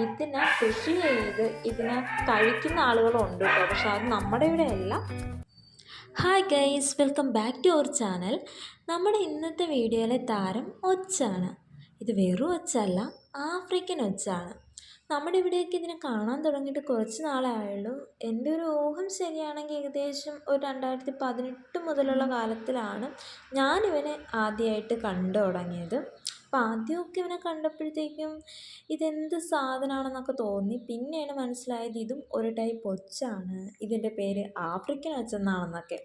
ഇതിനെ കൃഷി ചെയ്ത് ഇതിനെ കഴിക്കുന്ന ആളുകളുണ്ട് കേട്ടോ. പക്ഷെ അത് നമ്മുടെ ഇവിടെ അല്ല hi guys welcome back to our channel നമ്മുടെ ഇന്നത്തെ വീഡിയോയിലെ താരം ഒച്ചാണ്. ഇത് വെറും ഒച്ചല്ല ആഫ്രിക്കൻ ഒച്ചാണ്. നമ്മുടെ ഇവിടെയൊക്കെ ഇതിനെ കാണാൻ തുടങ്ങിയിട്ട് കുറച്ച് നാളായുള്ളൂ. എന്റെ ഒരു ഊഹം ശരിയാണെങ്കിൽ ഏകദേശം ഒരു രണ്ടായിരത്തി പതിനെട്ട് മുതലുള്ള കാലത്തിലാണ് ഞാനിവനെ ആദ്യമായിട്ട് കണ്ടു തുടങ്ങിയത്. അപ്പം ആദ്യമൊക്കെ ഇവനെ കണ്ടപ്പോഴത്തേക്കും ഇതെന്ത് സാധനമാണെന്നൊക്കെ തോന്നി. പിന്നെയാണ് മനസ്സിലായത് ഇതും ഒരു ടൈപ്പ് ഒച്ചാണ്. ഇതിന്റെ പേര് ആഫ്രിക്കൻ ഒച്ചെന്നാണെന്നൊക്കെ.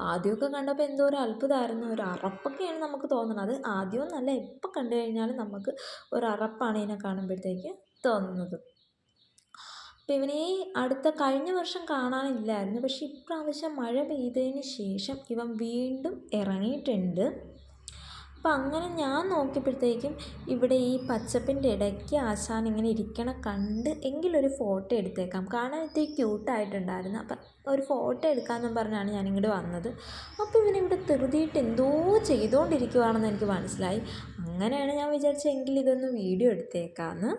ആദ്യമൊക്കെ കണ്ടപ്പോൾ എന്തോ ഒരു അത്ഭുതമായിരുന്നു. ഒരു അറപ്പൊക്കെയാണ് നമുക്ക് തോന്നുന്നത്. അത് നല്ല എപ്പോൾ കണ്ടു കഴിഞ്ഞാലും നമുക്ക് ഒരു അറപ്പാണ് ഇതിനെ കാണുമ്പോഴത്തേക്ക് തോന്നുന്നത്. അപ്പം ഇവനെ അടുത്ത കഴിഞ്ഞ വർഷം കാണാനില്ലായിരുന്നു. പക്ഷേ ഇപ്രാവശ്യം മഴ പെയ്തതിന് ശേഷം ഇവൻ വീണ്ടും ഇറങ്ങിയിട്ടുണ്ട്. അപ്പം അങ്ങനെ ഞാൻ നോക്കിയപ്പോഴത്തേക്കും ഇവിടെ ഈ പച്ചപ്പിന്റെ ഇടയ്ക്ക് ആശാൻ ഇങ്ങനെ ഇരിക്കണ കണ്ട് എങ്കിലൊരു ഫോട്ടോ എടുത്തേക്കാം. കാണാൻ ഇത്തിരി ക്യൂട്ടായിട്ടുണ്ടായിരുന്നു. അപ്പം ഒരു ഫോട്ടോ എടുക്കാമെന്നും പറഞ്ഞാണ് ഞാനിങ്ങോട്ട് വന്നത്. അപ്പോൾ ഇവനിവിടെ തെറുതിയിട്ട് എന്തോ ചെയ്തുകൊണ്ടിരിക്കുവാണെന്ന് എനിക്ക് മനസ്സിലായി. അങ്ങനെയാണ് ഞാൻ വിചാരിച്ചെങ്കിൽ ഇതൊന്ന് വീഡിയോ എടുത്തേക്കാമെന്ന്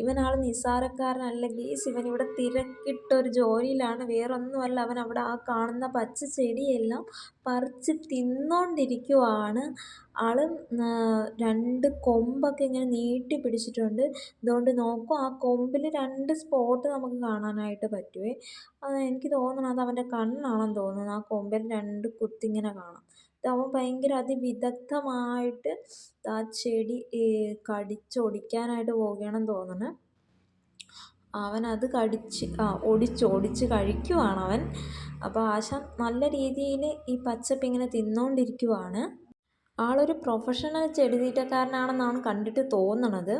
ഇവനാൾ നിസ്സാരക്കാരനല്ല ഗീസ് ഇവിടെ തിരക്കിട്ടൊരു ജോലിയിലാണ്. വേറൊന്നുമല്ല അവൻ അവിടെ ആ കാണുന്ന പച്ച ചെടിയെല്ലാം പറിച്ച് തിന്നുകൊണ്ടിരിക്കുവാണ് ആൾ രണ്ട് കൊമ്പൊക്കെ ഇങ്ങനെ നീട്ടി പിടിച്ചിട്ടുണ്ട്. ഇതുകൊണ്ട് നോക്കും ആ കൊമ്പിൽ രണ്ട് സ്പോട്ട് നമുക്ക് കാണാനായിട്ട് പറ്റുമേ അത് എനിക്ക് തോന്നണം അത് അവന്റെ കണ്ണാണെന്ന് തോന്നുന്നു. ആ കൊമ്പിൽ രണ്ട് കുത്തിങ്ങനെ കാണാം. അവൻ ഭയങ്കര അതിവിദഗ്ധമായിട്ട് ആ ചെടി കടിച്ചൊടിക്കാനായിട്ട് പോവുകയാണെന്ന് തോന്നുന്നു അവനത് കടിച്ച് ആ ഒടിച്ച് ഒടിച്ച് കഴിക്കുവാണ് അവൻ അപ്പോൾ ആശ നല്ല രീതിയിൽ ഈ പച്ചപ്പ് ഇങ്ങനെ തിന്നുകൊണ്ടിരിക്കുവാണ് ആളൊരു പ്രൊഫഷണൽ ചെടി തീറ്റക്കാരനാണെന്നാണ് കണ്ടിട്ട് തോന്നണത്.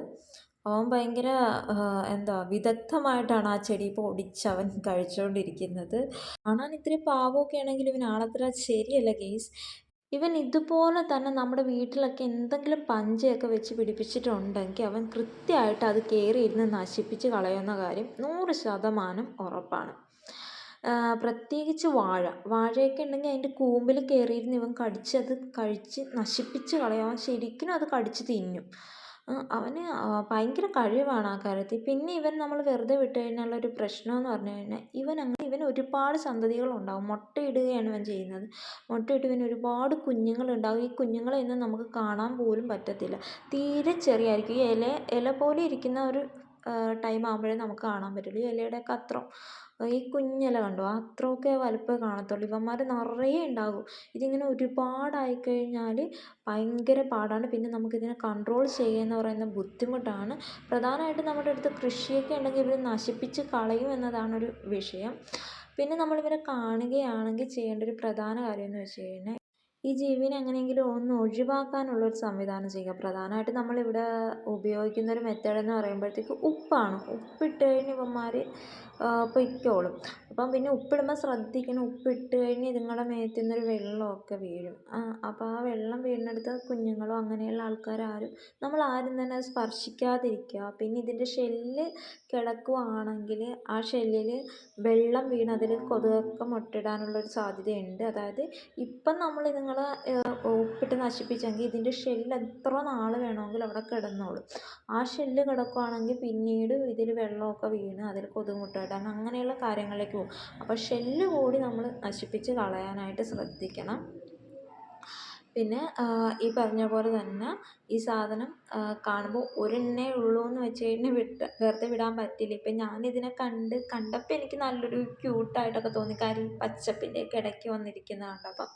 അവൻ ഭയങ്കര എന്താ വിദഗ്ധമായിട്ടാണ് ആ ചെടി ഇപ്പോൾ ഒടിച്ച് അവൻ കഴിച്ചുകൊണ്ടിരിക്കുന്നത് കാണാൻ ഇത്തിരി പാവമൊക്കെ ആണെങ്കിലും ഇവൻ ആളത്ര ശരിയല്ല ഗെയ്സ്. ഇവൻ ഇതുപോലെ തന്നെ നമ്മുടെ വീട്ടിലൊക്കെ എന്തെങ്കിലും പഞ്ചയൊക്കെ വെച്ച് പിടിപ്പിച്ചിട്ടുണ്ടെങ്കിൽ അവൻ കൃത്യമായിട്ട് അത് കയറി ഇരുന്ന് നശിപ്പിച്ച് കളയുന്ന കാര്യം നൂറ് ശതമാനം ഉറപ്പാണ്. പ്രത്യേകിച്ച് വാഴ. വാഴയൊക്കെ ഉണ്ടെങ്കിൽ അതിന്റെ കൂമ്പിൽ കയറിയിരുന്ന് ഇവൻ കടിച്ച് അത് കഴിച്ച് നശിപ്പിച്ച് കളയും അവൻ ശരിക്കും അത് കടിച്ച് തിന്നും. അവന് ഭയങ്കര കഴിവാണ് ആ കാര്യത്തിൽ. പിന്നെ ഇവൻ നമ്മൾ വെറുതെ വിട്ട് കഴിഞ്ഞാൽ ഒരു പ്രശ്നമെന്ന് പറഞ്ഞു കഴിഞ്ഞാൽ ഇവൻ അങ്ങനെ ഇവൻ ഒരുപാട് സന്തതികളുണ്ടാവും മുട്ടയിടുകയാണ് ഇവൻ ചെയ്യുന്നത്. മുട്ടയിട്ട് ഇവന് ഒരുപാട് കുഞ്ഞുങ്ങളുണ്ടാവും ഈ കുഞ്ഞുങ്ങളെയൊന്നും നമുക്ക് കാണാൻ പോലും പറ്റത്തില്ല. തീരെ ചെറിയായിരിക്കും. ഈ ഇല ഇല പോലെ ഇരിക്കുന്ന ഒരു ടൈം ആകുമ്പോഴേ നമുക്ക് കാണാൻ പറ്റുള്ളൂ. ഈ ഇലയുടെയൊക്കെ അത്രയും ഈ കുഞ്ഞില കണ്ടോ? അത്രയൊക്കെ വലുപ്പമേ കാണത്തുള്ളൂ. ഇവന്മാർ നിറയെ ഉണ്ടാകും. ഇതിങ്ങനെ ഒരുപാടായി കഴിഞ്ഞാൽ ഭയങ്കര പാടാണ്. പിന്നെ നമുക്കിതിനെ കൺട്രോൾ ചെയ്യുക എന്ന് പറയുന്നത് ബുദ്ധിമുട്ടാണ്. പ്രധാനമായിട്ടും നമ്മുടെ അടുത്ത് കൃഷിയൊക്കെ ഉണ്ടെങ്കിൽ ഇവർ നശിപ്പിച്ച് കളയും എന്നതാണ് ഒരു വിഷയം. പിന്നെ നമ്മളിവരെ കാണുകയാണെങ്കിൽ ചെയ്യേണ്ട ഒരു പ്രധാന കാര്യം എന്ന് വെച്ച് കഴിഞ്ഞാൽ ഈ ജീവിനെ എങ്ങനെയെങ്കിലും ഒന്ന് ഒഴിവാക്കാനുള്ള ഒരു സംവിധാനം ചെയ്യുക. പ്രധാനമായിട്ടും നമ്മളിവിടെ മെത്തേഡ് എന്ന് പറയുമ്പോഴത്തേക്ക് ഉപ്പാണ്. ഉപ്പിട്ട് കഴിഞ്ഞ് ഇവന്മാർ പൊയ്ക്കോളും. അപ്പം പിന്നെ ഉപ്പിടുമ്പോൾ ശ്രദ്ധിക്കണം. ഉപ്പിട്ട് കഴിഞ്ഞ് ഇതുങ്ങളുടെ മേത്തിൽ നിന്നൊരു വെള്ളമൊക്കെ വീഴും. അപ്പം ആ വെള്ളം വീഴുന്നിടത്ത് കുഞ്ഞുങ്ങളോ അങ്ങനെയുള്ള ആൾക്കാരാരും ആരും തന്നെ അത് സ്പർശിക്കാതിരിക്കുക. പിന്നെ ഇതിന്റെ ഷെല്ല് കിടക്കുകയാണെങ്കിൽ ആ ഷെല്ലിൽ വെള്ളം വീണ് അതിൽ കൊതുകൊക്കെ മുട്ടയിടാനുള്ളൊരു സാധ്യതയുണ്ട്. അതായത് ഇപ്പം നമ്മൾ ഇതുങ്ങളെ ഉപ്പിട്ട് നശിപ്പിച്ചെങ്കിൽ ഇതിന്റെ ഷെല്ല് എത്ര നാൾ വേണമെങ്കിലും അവിടെ കിടന്നോളും. ആ ഷെല്ല് കിടക്കുകയാണെങ്കിൽ പിന്നീട് ഇതിൽ വെള്ളമൊക്കെ വീണ് അതിൽ കൊതുക് അങ്ങനെയുള്ള കാര്യങ്ങളിലേക്ക് പോകും. അപ്പോൾ ഷെല്ല് കൂടി നമ്മൾ നശിപ്പിച്ച് കളയാനായിട്ട് ശ്രദ്ധിക്കണം. പിന്നെ ഈ പറഞ്ഞ പോലെ തന്നെ ഈ സാധനം കാണുമ്പോൾ ഒരെണ്ണേ ഉള്ളൂ എന്ന് വെച്ച് കഴിഞ്ഞാൽ വിട്ട് വെറുതെ വിടാൻ പറ്റില്ല. ഇപ്പം ഞാനിതിനെ കണ്ട് കണ്ടപ്പോൾ എനിക്ക് നല്ലൊരു ക്യൂട്ടായിട്ടൊക്കെ തോന്നി. കാര്യം പച്ചപ്പിന്റെയൊക്കെ ഇടയ്ക്ക് വന്നിരിക്കുന്നത് കണ്ടപ്പം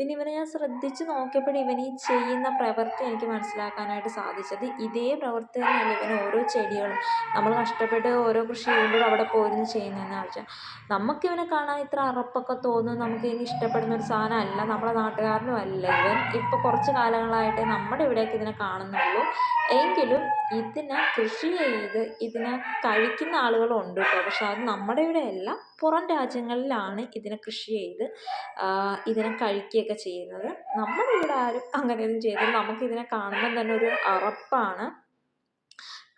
പിന്നെ ഇവനെ ഞാൻ ശ്രദ്ധിച്ച് നോക്കിയപ്പോൾ ഇവൻ ഈ ചെയ്യുന്ന പ്രവൃത്തി എനിക്ക് മനസ്സിലാക്കാനായിട്ട് സാധിച്ചത് ഇതേ പ്രവൃത്തി തന്നെയാണ് ഇവൻ ഓരോ ചെടികളും. നമ്മൾ കഷ്ടപ്പെട്ട് ഓരോ കൃഷി ചെയ്യുമ്പോഴും അവിടെ പോയിരുന്നു ചെയ്യുന്നതെന്ന് വെച്ചാൽ നമുക്ക് ഇവനെ കാണാൻ ഇത്ര അറപ്പൊക്കെ തോന്നും നമുക്ക് ഇനി ഇഷ്ടപ്പെടുന്ന ഒരു സാധനമല്ല നമ്മുടെ നാട്ടുകാരനും അല്ല. ഇവൻ ഇപ്പോൾ കുറച്ച് കാലങ്ങളായിട്ട് നമ്മുടെ ഇവിടേക്ക് ഇതിനെ കാണുന്നുള്ളൂ. എങ്കിലും ഇതിനെ കൃഷി ചെയ്ത് ഇതിനെ കഴിക്കുന്ന ആളുകളും ഉണ്ട് കേട്ടോ പക്ഷെ അത് നമ്മുടെ ഇവിടെ അല്ല പുറം രാജ്യങ്ങളിലാണ് ഇതിനെ കൃഷി ചെയ്ത് ഇതിനെ കഴിക്കുകയൊക്കെ ചെയ്യുന്നത്. നമ്മുടെ ഇവിടെ ആരും അങ്ങനെയൊന്നും ചെയ്തില്ല. നമുക്കിതിനെ കാണുമ്പോൾ തന്നെ ഒരു അറപ്പാണ്.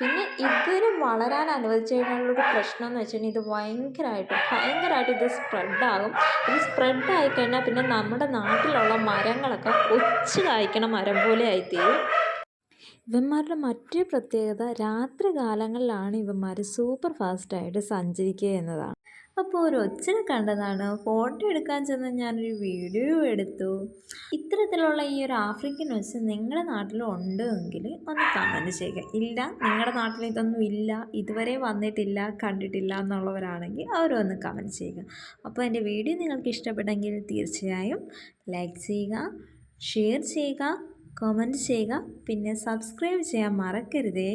പിന്നെ ഇതിന് വളരാൻ അനുവദിച്ചു കഴിഞ്ഞാലുള്ളൊരു പ്രശ്നം എന്ന് വെച്ചാൽ ഇത് ഭയങ്കരമായിട്ട് ഭയങ്കരമായിട്ട് ഇത് സ്പ്രെഡാകും. ഇത് സ്പ്രെഡായിക്കഴിഞ്ഞാൽ പിന്നെ നമ്മുടെ നാട്ടിലുള്ള മരങ്ങളൊക്കെ ഒച്ച് കായ്ക്കണ മരം പോലെ ആയിത്തീരും. ഇവന്മാരുടെ മറ്റൊരു പ്രത്യേകത രാത്രി കാലങ്ങളിലാണ് ഇവന്മാർ സൂപ്പർ ഫാസ്റ്റായിട്ട് സഞ്ചരിക്കുക എന്നതാണ്. അപ്പോൾ ഒരു ഒച്ചനെ കണ്ടതാണ്. ഫോട്ടോ എടുക്കാൻ ചെന്ന് ഞാനൊരു വീഡിയോ എടുത്തു. ഇത്തരത്തിലുള്ള ഈ ഒരു ആഫ്രിക്കൻ ഒച്ച നിങ്ങളുടെ നാട്ടിലും ഉണ്ട് എങ്കിൽ ഒന്ന് കമന്റ് ചെയ്യുക. ഇല്ല നിങ്ങളുടെ നാട്ടിൽ ഇതൊന്നും ഇല്ല ഇതുവരെ വന്നിട്ടില്ല കണ്ടിട്ടില്ല എന്നുള്ളവരാണെങ്കിൽ അവരൊന്ന് കമന്റ് ചെയ്യുക. അപ്പോൾ എന്റെ വീഡിയോ നിങ്ങൾക്ക് ഇഷ്ടപ്പെട്ടെങ്കിൽ തീർച്ചയായും ലൈക്ക് ചെയ്യുക ഷെയർ ചെയ്യുക കമന്റ് ചെയ്യുക. പിന്നെ സബ്സ്ക്രൈബ് ചെയ്യാൻ മറക്കരുതേ.